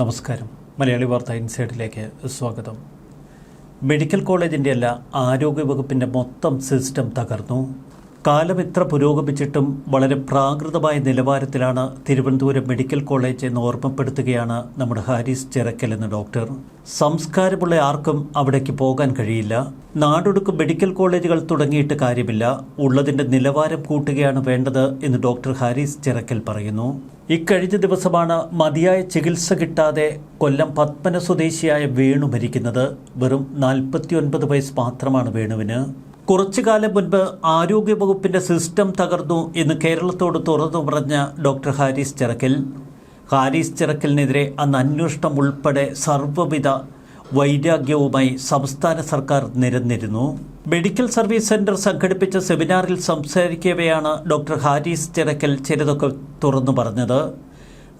നമസ്കാരം. മലയാളി വാർത്ത ഇൻസൈഡിലേക്ക് സ്വാഗതം. മെഡിക്കൽ കോളേജിന്റെ അല്ല ആരോഗ്യവകുപ്പിന്റെ മൊത്തം സിസ്റ്റം തകർന്നു. കാലം ഇത്ര പുരോഗമിച്ചിട്ടും വളരെ പ്രാകൃതമായ നിലവാരത്തിലാണ് തിരുവനന്തപുരം മെഡിക്കൽ കോളേജ് എന്ന് ഓർമ്മപ്പെടുത്തുകയാണ് നമ്മുടെ ഹാരിസ് ചിറക്കൽ എന്ന ഡോക്ടർ. സംസ്കാരമുള്ള ആർക്കും അവിടേക്ക് പോകാൻ കഴിയില്ല. നാടൊടുക്കും മെഡിക്കൽ കോളേജുകൾ തുടങ്ങിയിട്ട് കാര്യമില്ല. ഉള്ളതിന്റെ നിലവാരം കൂട്ടുകയാണ് വേണ്ടത് എന്ന് ഡോക്ടർ ഹാരിസ് ചിറക്കൽ പറയുന്നു. ഇക്കഴിഞ്ഞ ദിവസമാണ് മതിയായ ചികിത്സ കിട്ടാതെ കൊല്ലം പത്മന സ്വദേശിയായ വേണു മരിക്കുന്നത്. വെറും നാൽപ്പത്തിയൊൻപത് വയസ്സ് മാത്രമാണ് വേണുവിന്. കുറച്ചു കാലം മുൻപ് ആരോഗ്യവകുപ്പിന്റെ സിസ്റ്റം തകർന്നു എന്ന് കേരളത്തോട് തുറന്നു പറഞ്ഞ ഡോക്ടർ ഹാരിസ് ചിറക്കൽ. ഹാരിസ് ചിറക്കലിനെതിരെ അന്ന് അന്വേഷണം ഉൾപ്പെടെ സർവവിധ വൈരാഗ്യവുമായി സംസ്ഥാന സർക്കാർ നിരന്നിരുന്നു. മെഡിക്കൽ സർവീസ് സെന്റർ സംഘടിപ്പിച്ച സെമിനാറിൽ സംസാരിക്കവെയാണ് ഡോക്ടർ ഹാരിസ് ചിറക്കൽ ചിലതൊക്കെ തുറന്നു പറഞ്ഞത്.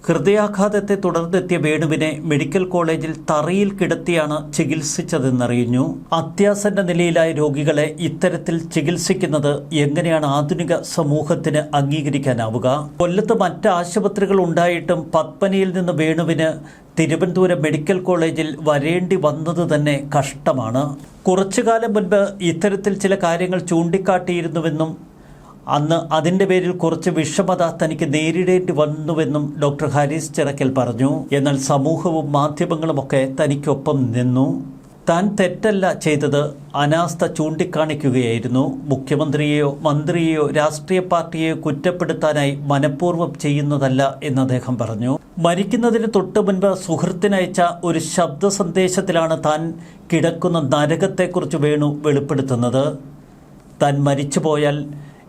ഹൃദയാഘാതത്തെ തുടർന്നെത്തിയ വേണുവിനെ മെഡിക്കൽ കോളേജിൽ തറയിൽ കിടത്തിയാണ് ചികിത്സിച്ചതെന്നറിഞ്ഞു അത്യാസന്ന നിലയിലായ രോഗികളെ ഇത്തരത്തിൽ ചികിത്സിക്കുന്നത് എങ്ങനെയാണ് ആധുനിക സമൂഹത്തിന് അംഗീകരിക്കാനാവുക? കൊല്ലത്ത് മറ്റ് ആശുപത്രികൾ ഉണ്ടായിട്ടും പത്മനിയിൽ നിന്ന് വേണുവിന് തിരുവനന്തപുരം മെഡിക്കൽ കോളേജിൽ വരേണ്ടി വന്നത് തന്നെ കഷ്ടമാണ്. കുറച്ചു കാലം മുൻപ് ഇത്തരത്തിൽ ചില കാര്യങ്ങൾ ചൂണ്ടിക്കാട്ടിയിരുന്നുവെന്നും അന്ന് അതിന്റെ പേരിൽ കുറച്ച് വിഷമത തനിക്ക് നേരിടേണ്ടി വന്നുവെന്നും ഡോക്ടർ ഹാരിസ് ചിറക്കൽ പറഞ്ഞു. എന്നാൽ സമൂഹവും മാധ്യമങ്ങളും ഒക്കെ തനിക്കൊപ്പം നിന്നു. താൻ തെറ്റല്ല ചെയ്തത് അനാസ്ഥ ചൂണ്ടിക്കാണിക്കുകയായിരുന്നു. മുഖ്യമന്ത്രിയെയോ മന്ത്രിയെയോ രാഷ്ട്രീയ പാർട്ടിയെയോ കുറ്റപ്പെടുത്താനായി മനഃപൂർവം ചെയ്യുന്നതല്ല എന്ന് അദ്ദേഹം പറഞ്ഞു. മരിക്കുന്നതിന് തൊട്ടു മുൻപ് സുഹൃത്തിനയച്ച ഒരു ശബ്ദ സന്ദേശത്തിലാണ് താൻ കിടക്കുന്ന നരകത്തെക്കുറിച്ച് വേണു വെളിപ്പെടുത്തുന്നത്. താൻ മരിച്ചുപോയാൽ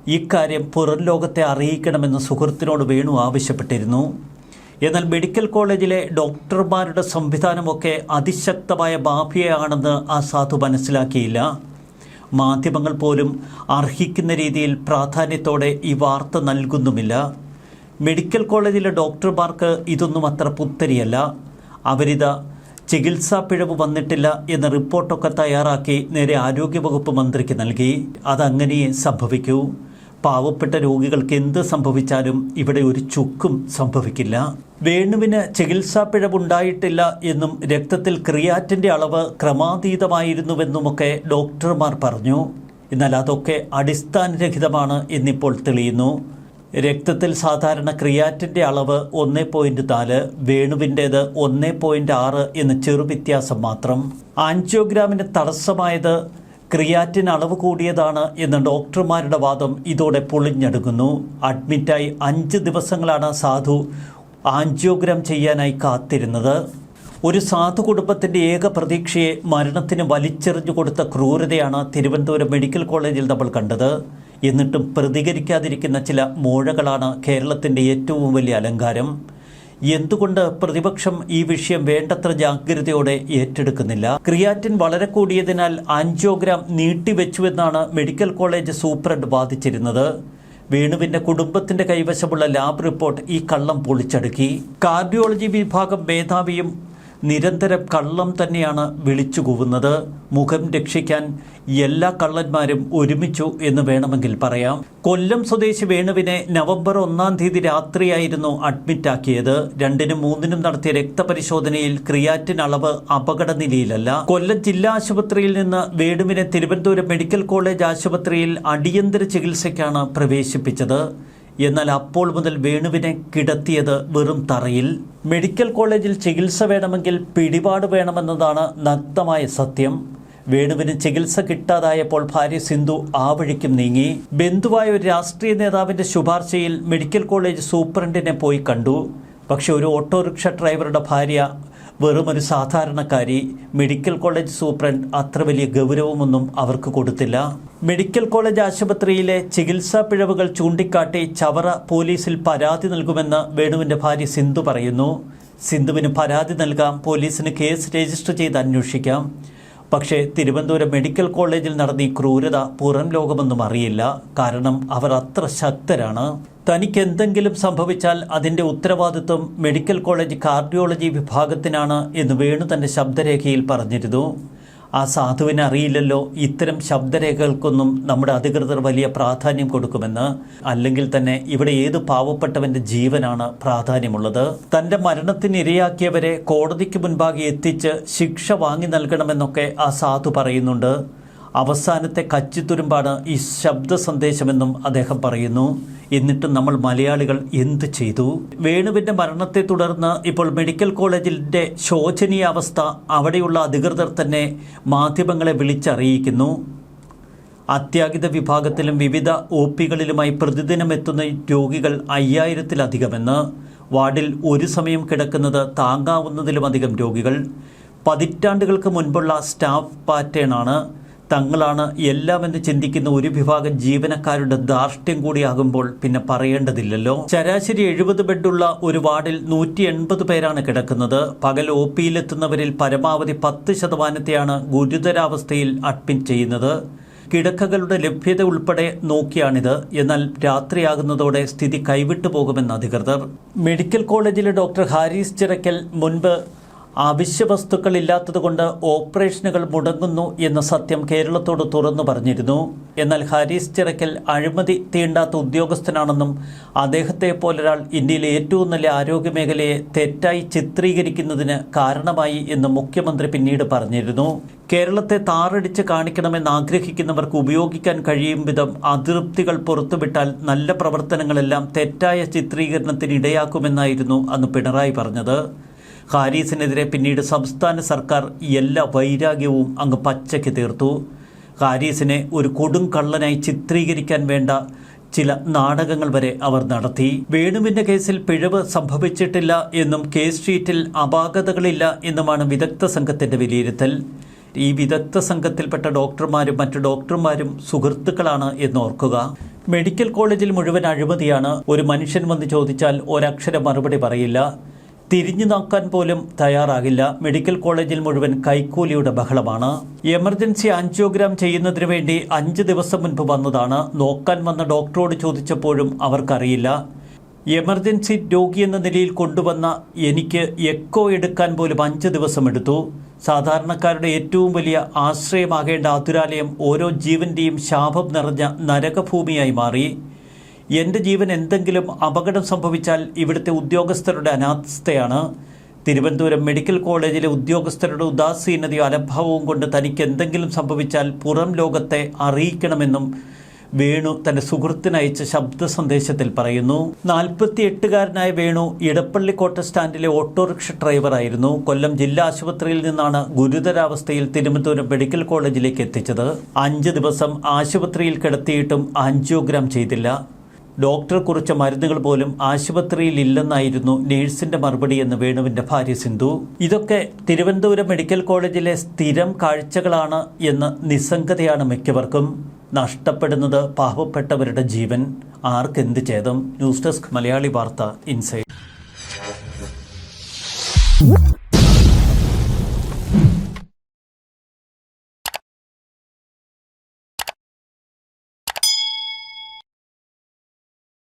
ഇക്കാര്യം പുറം ലോകത്തെ അറിയിക്കണമെന്ന് സുഹൃത്തിനോട് വേണു ആവശ്യപ്പെട്ടിരുന്നു. എന്നാൽ മെഡിക്കൽ കോളേജിലെ ഡോക്ടർമാരുടെ സംവിധാനമൊക്കെ അതിശക്തമായ മാഫിയയാണെന്ന് ആ സാധു മനസ്സിലാക്കിയില്ല. മാധ്യമങ്ങൾ പോലും അർഹിക്കുന്ന രീതിയിൽ പ്രാധാന്യത്തോടെ ഈ വാർത്ത നൽകുന്നുമില്ല. മെഡിക്കൽ കോളേജിലെ ഡോക്ടർമാർക്ക് ഇതൊന്നും അത്ര പുത്തരിയല്ല. അവരിത് ചികിത്സാ പിഴവ് വന്നിട്ടില്ല എന്ന റിപ്പോർട്ടൊക്കെ തയ്യാറാക്കി നേരെ ആരോഗ്യവകുപ്പ് മന്ത്രിക്ക് നൽകി. അതങ്ങനെയേ സംഭവിക്കൂ. പാവപ്പെട്ട രോഗികൾക്ക് എന്ത് സംഭവിച്ചാലും ഇവിടെ ഒരു ചുക്കും സംഭവിക്കില്ല. വേണുവിന് ചികിത്സാ പിഴവുണ്ടായിട്ടില്ല എന്നും രക്തത്തിൽ ക്രിയാറ്റിന്റെ അളവ് ക്രമാതീതമായിരുന്നുവെന്നുമൊക്കെ ഡോക്ടർമാർ പറഞ്ഞു. എന്നാൽ അതൊക്കെ അടിസ്ഥാനരഹിതമാണ് എന്നിപ്പോൾ തെളിയുന്നു. രക്തത്തിൽ സാധാരണ ക്രിയാറ്റിന്റെ അളവ് ഒന്ന് പോയിന്റ് നാല് വേണുവിന്റേത് ഒന്ന് പോയിന്റ് ആറ് എന്ന ചെറു വ്യത്യാസം മാത്രം. ആൻജിയോഗ്രാമിന് തടസ്സമായത് ക്രിയാറ്റിൻ അളവ് കൂടിയതാണ് എന്ന ഡോക്ടർമാരുടെ വാദം ഇതോടെ പൊളിഞ്ഞടുങ്ങുന്നു അഡ്മിറ്റായി അഞ്ച് ദിവസങ്ങളാണ് സാധു ആൻജിയോഗ്രാം ചെയ്യാനായി കാത്തിരുന്നത്. ഒരു സാധു കുടുംബത്തിന്റെ ഏക പ്രതീക്ഷയെ മരണത്തിന് വലിച്ചെറിഞ്ഞു കൊടുത്ത ക്രൂരതയാണ് തിരുവനന്തപുരം മെഡിക്കൽ കോളേജിൽ നമ്മൾ കണ്ടത്. എന്നിട്ടും പ്രതികരിക്കാതിരിക്കുന്ന ചില മോഴകളാണ് കേരളത്തിന്റെ ഏറ്റവും വലിയ അലങ്കാരം. എന്തുകൊണ്ട് പ്രതിപക്ഷം ഈ വിഷയം വേണ്ടത്ര ജാഗ്രതയോടെ ഏറ്റെടുക്കുന്നില്ല? ക്രിയാറ്റിൻ വളരെ കൂടിയതിനാൽ ആൻജിയോഗ്രാം നീട്ടിവെച്ചുവെന്നാണ് മെഡിക്കൽ കോളേജ് സൂപ്രണ്ട് വാദിച്ചിരുന്നത്. വേണുവിന്റെ കുടുംബത്തിന്റെ കൈവശമുള്ള ലാബ് റിപ്പോർട്ട് ഈ കള്ളം പൊളിച്ചടുക്കി. കാർഡിയോളജി വിഭാഗം മേധാവിയും നിരന്തരം കള്ളം തന്നെയാണ് വിളിച്ചു കൂവുന്നത്. മുഖം രക്ഷിക്കാൻ എല്ലാ കള്ളന്മാരും ഒരുമിച്ചു എന്ന് വേണമെങ്കിൽ പറയാം. കൊല്ലം സ്വദേശി വേണുവിനെ നവംബർ ഒന്നാം തീയതി രാത്രിയായിരുന്നു അഡ്മിറ്റാക്കിയത്. രണ്ടിനും മൂന്നിനും നടത്തിയ രക്തപരിശോധനയിൽ ക്രിയാറ്റിൻ അളവ് അപകടനിലയിലല്ല കൊല്ലം ജില്ലാ ആശുപത്രിയിൽ നിന്ന് വേണുവിനെ തിരുവനന്തപുരം മെഡിക്കൽ കോളേജ് ആശുപത്രിയിൽ അടിയന്തര ചികിത്സയ്ക്കാണ് പ്രവേശിപ്പിച്ചത്. എന്നാൽ അപ്പോൾ മുതൽ വേണുവിനെ കിടത്തിയത് വെറും തറയിൽ. മെഡിക്കൽ കോളേജിൽ ചികിത്സ വേണമെങ്കിൽ പിടിപാട് വേണമെന്നതാണ് നഗ്നമായ സത്യം. വേണുവിന് ചികിത്സ കിട്ടാതായപ്പോൾ ഭാര്യ സിന്ധു ആ വഴിക്കും നീങ്ങി. ബന്ധുവായ ഒരു രാഷ്ട്രീയ നേതാവിന്റെ ശുപാർശയിൽ മെഡിക്കൽ കോളേജ് സൂപ്രണ്ടിനെ പോയി കണ്ടു. പക്ഷെ ഒരു ഓട്ടോറിക്ഷ ഡ്രൈവറുടെ ഭാര്യ വെറും ഒരു സാധാരണക്കാരി മെഡിക്കൽ കോളേജ് സൂപ്രണ്ട് അത്ര വലിയ ഗൗരവമൊന്നും അവർക്ക് കൊടുത്തില്ല. മെഡിക്കൽ കോളേജ് ആശുപത്രിയിലെ ചികിത്സാ പിഴവുകൾ ചൂണ്ടിക്കാട്ടി ചവറ പോലീസിൽ പരാതി നൽകുമെന്ന് വേണുവിന്റെ ഭാര്യ സിന്ധു പറയുന്നു. സിന്ധുവിന് പരാതി നൽകാം പോലീസിന് കേസ് രജിസ്റ്റർ ചെയ്ത് അന്വേഷിക്കാം. പക്ഷേ തിരുവനന്തപുരം മെഡിക്കൽ കോളേജിൽ നടന്ന ഈ ക്രൂരത പുറം ലോകമൊന്നും അറിയില്ല. കാരണം അവർ അത്ര ശക്തരാണ്. തനിക്ക് എന്തെങ്കിലും സംഭവിച്ചാൽ അതിന്റെ ഉത്തരവാദിത്വം മെഡിക്കൽ കോളേജ് കാർഡിയോളജി വിഭാഗത്തിനാണ് എന്ന് വേണു തന്റെ ശബ്ദരേഖയിൽ പറഞ്ഞിരുന്നു. ആ സാധുവിനെ അറിയില്ലല്ലോ ഇത്തരം ശബ്ദരേഖകൾക്കൊന്നും നമ്മുടെ അധികൃതർ വലിയ പ്രാധാന്യം കൊടുക്കുമെന്ന്. അല്ലെങ്കിൽ തന്നെ ഇവിടെ ഏത് പാവപ്പെട്ടവന്റെ ജീവനാണ് പ്രാധാന്യമുള്ളത്? തന്റെ മരണത്തിന് ഇരയാക്കിയവരെ കോടതിക്ക് മുൻപാകെ എത്തിച്ച് ശിക്ഷ വാങ്ങി നൽകണമെന്നൊക്കെ ആ സാധു പറയുന്നുണ്ട്. അവസാനത്തെ കച്ചിത്തുരുമ്പാണ് ഈ ശബ്ദ സന്ദേശമെന്നും അദ്ദേഹം പറയുന്നു. എന്നിട്ട് നമ്മൾ മലയാളികൾ എന്ത് ചെയ്തു? വേണുവിന്റെ മരണത്തെ തുടർന്ന് ഇപ്പോൾ മെഡിക്കൽ കോളേജിന്റെ ശോചനീയ അവസ്ഥ അവിടെയുള്ള അധികൃതർ തന്നെ മാധ്യമങ്ങളെ വിളിച്ചറിയിക്കുന്നു. അത്യാഹിത വിഭാഗത്തിലും വിവിധ ഒ പികളിലുമായി പ്രതിദിനം എത്തുന്ന രോഗികൾ അയ്യായിരത്തിലധികമെന്ന്. വാർഡിൽ ഒരു സമയം കിടക്കുന്നത് താങ്ങാവുന്നതിലുമധികം രോഗികൾ. പതിറ്റാണ്ടുകൾക്ക് മുൻപുള്ള സ്റ്റാഫ് പാറ്റേണാണ് തങ്ങളാണ് എല്ലാമെന്ന് ചിന്തിക്കുന്ന ഒരു വിഭാഗം ജീവനക്കാരുടെ ധാർഷ്ട്യം കൂടിയാകുമ്പോൾ പിന്നെ പറയേണ്ടതില്ലല്ലോ. ശരാശരി എഴുപത് ബെഡുള്ള ഒരു വാർഡിൽ നൂറ്റി എൺപത് പേരാണ് കിടക്കുന്നത്. പകൽ ഒ പിയിലെത്തുന്നവരിൽ പരമാവധി പത്ത് ശതമാനത്തെയാണ് ഗുരുതരാവസ്ഥയിൽ അഡ്മിറ്റ് ചെയ്യുന്നത്. കിടക്കകളുടെ ലഭ്യത ഉൾപ്പെടെ നോക്കിയാണിത്. എന്നാൽ രാത്രിയാകുന്നതോടെ സ്ഥിതി കൈവിട്ടു പോകുമെന്ന് അധികൃതർ. മെഡിക്കൽ കോളേജിലെ ഡോക്ടർ ഹാരിസ് ചിറക്കൽ മുൻപ് അവശ്യ വസ്തുക്കൾ ഇല്ലാത്തതുകൊണ്ട് ഓപ്പറേഷനുകൾ മുടങ്ങുന്നു എന്ന സത്യം കേരളത്തോട് തുറന്നു പറഞ്ഞിരുന്നു. എന്നാൽ ഹാരിസ് ചിറക്കൽ അഴിമതി തീണ്ടാത്ത ഉദ്യോഗസ്ഥനാണെന്നും അദ്ദേഹത്തെ പോലൊരാൾ ഇന്ത്യയിലെ ഏറ്റവും നല്ല ആരോഗ്യമേഖലയെ തെറ്റായി ചിത്രീകരിക്കുന്നതിന് കാരണമായി എന്ന് മുഖ്യമന്ത്രി പിന്നീട് പറഞ്ഞിരുന്നു. കേരളത്തെ താറടിച്ച് കാണിക്കണമെന്ന് ആഗ്രഹിക്കുന്നവർക്ക് ഉപയോഗിക്കാൻ കഴിയും വിധം അതൃപ്തികൾ പുറത്തുവിട്ടാൽ നല്ല പ്രവർത്തനങ്ങളെല്ലാം തെറ്റായ ചിത്രീകരണത്തിന് ഇടയാക്കുമെന്നായിരുന്നു അന്ന് പിണറായി പറഞ്ഞത്. ഹാരീസിനെതിരെ പിന്നീട് സംസ്ഥാന സർക്കാർ എല്ലാ വൈരാഗ്യവും അങ്ങ് പച്ചയ്ക്ക് തീർത്തു. ഹാരീസിനെ ഒരു കൊടും കള്ളനായി ചിത്രീകരിക്കാൻ വേണ്ട ചില നാടകങ്ങൾ വരെ അവർ നടത്തി. വേണുവിന്റെ കേസിൽ പിഴവ് സംഭവിച്ചിട്ടില്ല എന്നും കേസ് ഷീറ്റിൽ അപാകതകളില്ല എന്നുമാണ് വിദഗ്ധ സംഘത്തിന്റെ വിലയിരുത്തൽ. ഈ വിദഗ്ധ സംഘത്തിൽപ്പെട്ട ഡോക്ടർമാരും മറ്റു ഡോക്ടർമാരും സുഹൃത്തുക്കളാണ് എന്നോർക്കുക. മെഡിക്കൽ കോളേജിൽ മുഴുവൻ അഴിമതിയാണ്. ഒരു മനുഷ്യൻ വന്ന് ചോദിച്ചാൽ ഒരക്ഷരം മറുപടി പറയില്ല. തിരിഞ്ഞു നോക്കാൻ പോലും തയ്യാറാകില്ല. മെഡിക്കൽ കോളേജിൽ മുഴുവൻ കൈക്കൂലിയുടെ ബഹളമാണ്. എമർജൻസി ആൻജിയോഗ്രാം ചെയ്യുന്നതിന് വേണ്ടി അഞ്ച് ദിവസം മുൻപ് വന്നതാണ്. നോക്കാൻ വന്ന ഡോക്ടറോട് ചോദിച്ചപ്പോഴും അവർക്കറിയില്ല. എമർജൻസി രോഗി എന്ന നിലയിൽ കൊണ്ടുവന്ന എനിക്ക് എക്കോ എടുക്കാൻ പോലും അഞ്ച് ദിവസം എടുത്തു. സാധാരണക്കാരുടെ ഏറ്റവും വലിയ ആശ്രയമാകേണ്ട ആതുരാലയം ഓരോ ജീവന്റെയും ശാപം നിറഞ്ഞ നരകഭൂമിയായി മാറി. എന്റെ ജീവൻ എന്തെങ്കിലും അപകടം സംഭവിച്ചാൽ ഇവിടുത്തെ ഉദ്യോഗസ്ഥരുടെ അനാസ്ഥയാണ്. തിരുവനന്തപുരം മെഡിക്കൽ കോളേജിലെ ഉദ്യോഗസ്ഥരുടെ ഉദാസീനതയോ അലംഭാവവും കൊണ്ട് തനിക്ക് എന്തെങ്കിലും സംഭവിച്ചാൽ പുറം ലോകത്തെ അറിയിക്കണമെന്നും വേണു തന്റെ സുഹൃത്തിനയച്ച ശബ്ദ സന്ദേശത്തിൽ പറയുന്നു. നാൽപ്പത്തി എട്ടുകാരനായ വേണു ഇടപ്പള്ളിക്കോട്ട സ്റ്റാൻഡിലെ ഓട്ടോറിക്ഷ ഡ്രൈവറായിരുന്നു കൊല്ലം ജില്ലാ ആശുപത്രിയിൽ നിന്നാണ് ഗുരുതരാവസ്ഥയിൽ തിരുവനന്തപുരം മെഡിക്കൽ കോളേജിലേക്ക് എത്തിച്ചത്. അഞ്ച് ദിവസം ആശുപത്രിയിൽ കിടത്തിയിട്ടും ആൻജിയോഗ്രാം ചെയ്തില്ല. ഡോക്ടർ കുറിച്ച മരുന്നുകൾ പോലും ആശുപത്രിയിൽ ഇല്ലെന്നായിരുന്നു നേഴ്സിന്റെ മറുപടി എന്ന് വേണുവിന്റെ ഭാര്യ സിന്ധു. ഇതൊക്കെ തിരുവനന്തപുരം മെഡിക്കൽ കോളേജിലെ സ്ഥിരം കാഴ്ചകളാണ് എന്ന് നിസ്സംഗതയാണ് മിക്കവർക്കും. നഷ്ടപ്പെടുന്നത് പാവപ്പെട്ടവരുടെ ജീവൻ. ആർക്കെന്ത് ചേതം ന്യൂസ് ഡെസ്ക് മലയാളി വാർത്ത ഇൻസൈഡ്.